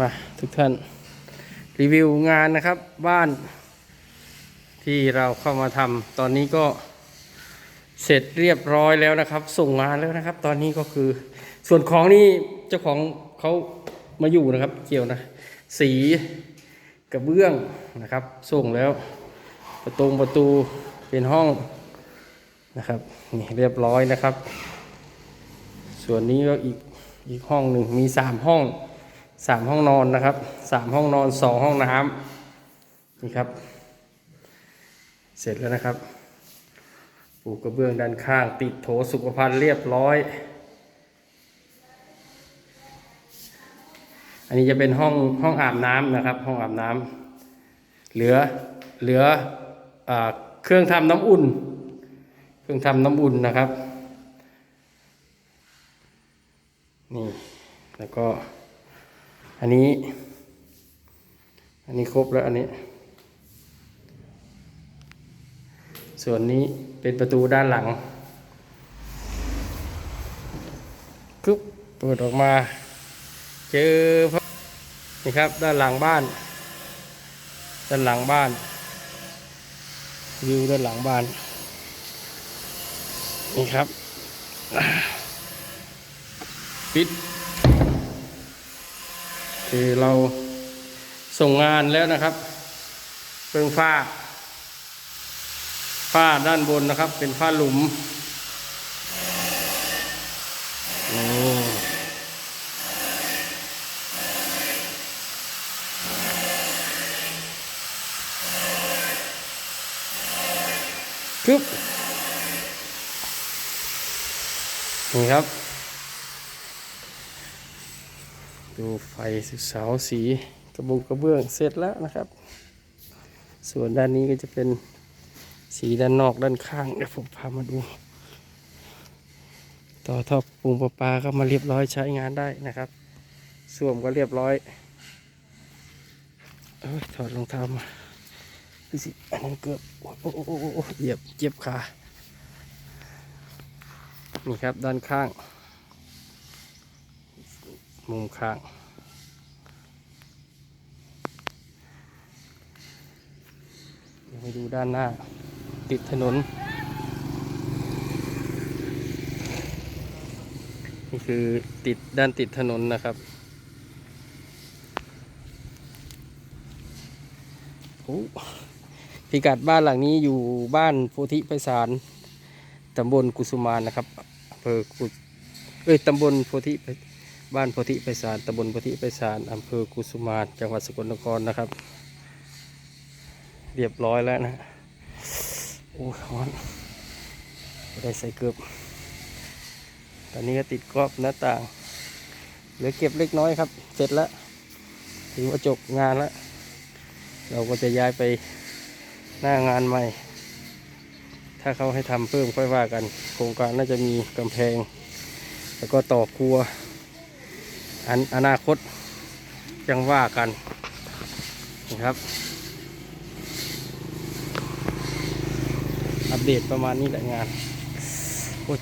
มาทุกท่านรีวิวงานนะครับบ้านที่เราเข้ามาทำตอนนี้ก็เสร็จเรียบร้อยแล้วนะครับ ส่งงานแล้วนะครับ ตอนนี้ก็คือส่วนของนี่เจ้าของเขามาอยู่นะครับ เกี่ยวนะ สีกระเบื้องนะครับ ส่งแล้ว ประตูประตูเป็นห้องนะครับนี่เรียบร้อยนะครับ ส่วนนี้ก็อีกอีกห้องหนึ่งมีสามห้อง สามห้องนอนนะครับสามห้องนอนสองห้องน้ำนี่ครับ เสร็จแล้วนะครับ ปูกระเบื้องด้านข้าง ติดโถสุขภัณฑ์เรียบร้อย อันนี้จะเป็นห้องห้องอาบน้ำนะครับ ห้องอาบน้ำเหลือเหลืออเครื่องทำน้ำอุ่น เครื่องทำน้ำอุ่นนะครับนี่แล้วก็ อันนี้ อันนี้ครบแล้วอันนี้ ส่วนนี้เป็นประตูด้านหลังกึ๊บเปิดออกมา เจอพระนี่ครับ ด้านหลังบ้าน ด้านหลังบ้านวิวด้านหลังบ้าน นี่ครับ ปิด คือเราส่งงานแล้วนะครับเปิงฝ้า ฝ้าด้านบนนะครับ เป็นฝ้าหลุมคึบนี่ครับ ดูไฟเสาสีกระบุกกระเบื้องเสร็จแล้วนะครับ ส่วนด้านนี้ก็จะเป็นสีด้านนอกด้านข้างเดี๋ยวผมพามาดู ต่อท่อปูประปาก็มาเรียบร้อยใช้งานได้นะครับส่วมก็เรียบร้อยอถอดรองเท้ามาดูสิอันนั้นเกือบโอ้โอ้โอ้โอ้โอ้เหยียบเจ็บขานี่ครับด้านข้าง มุมข้าง เดี๋ยว ไปดูด้านหน้า ติดถนน นี่คือติดด้านติดถนนนะครับโอ้พิกัดบ้านหลังนี้อยู่บ้านโพธิไพศาลตำบลกุสุมานนะครับอำเภอกุเอ้ยตำบลโพธิบ้านโพธิไพศาลตำบลโพธิไพศาลอำเภอกุสุมานจังหวัดสกลนครนะครับ เรียบร้อยแล้วนะ โอ้ยร้อนได้ใส่เกือบ ตอนนี้ก็ติดกรอบหน้าต่าง เหลือเก็บเล็กน้อยครับ เสร็จแล้วถือว่าจบงานแล้ว เราก็จะย้ายไปหน้างานใหม่ ถ้าเขาให้ทำเพิ่มค่อยว่ากัน โครงการน่าจะมีกำแพง แล้วก็ต่อครัวอันอนาคตยังว่ากันนะครับ ปเดตประมาณนี้แหละงานโอ้